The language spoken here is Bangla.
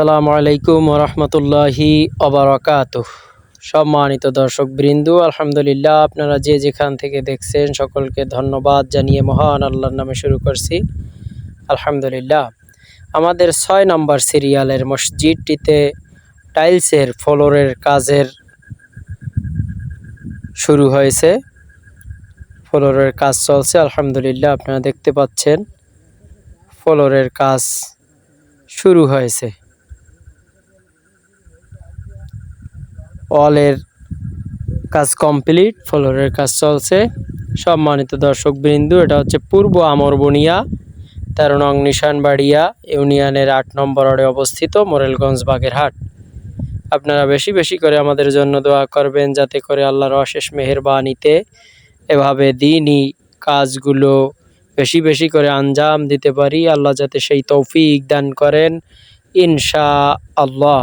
আসসালামু আলাইকুম রহমতুল্লাহি অবরাকাত সম্মানিত দর্শক বৃন্দু আলহামদুলিল্লাহ আপনারা যে যেখান থেকে দেখছেন সকলকে ধন্যবাদ জানিয়ে মহান আল্লাহর নামে শুরু করছি। আলহামদুলিল্লাহ। আমাদের ছয় নম্বর সিরিয়ালের মসজিদটিতে টাইলসের ফ্লোরের কাজের শুরু হয়েছে। ফ্লোরের কাজ চলছে, আলহামদুলিল্লাহ আপনারা দেখতে পাচ্ছেন। ফ্লোরের কাজ শুরু হয়েছে। ওয়ালের কাজ কমপ্লিট, ফ্লোরের কাজ চলছে। সম্মানিত দর্শক বিন্দু এটা হচ্ছে পূর্ব আমরবনিয়া, তেরো নং নিশানবাড়িয়া, ইউনিয়নের আট নম্বর অড়ে অবস্থিত মোরেলগঞ্জ বাগেরহাট। আপনারা বেশি বেশি করে আমাদের জন্য দোয়া করবেন যাতে করে আল্লাহর অশেষ মেহেরবানিতে এভাবে দিনই কাজগুলো বেশি বেশি করে আঞ্জাম দিতে পারি। আল্লাহ যাতে সেই তৌফিক দান করেন। ইনশা আল্লাহ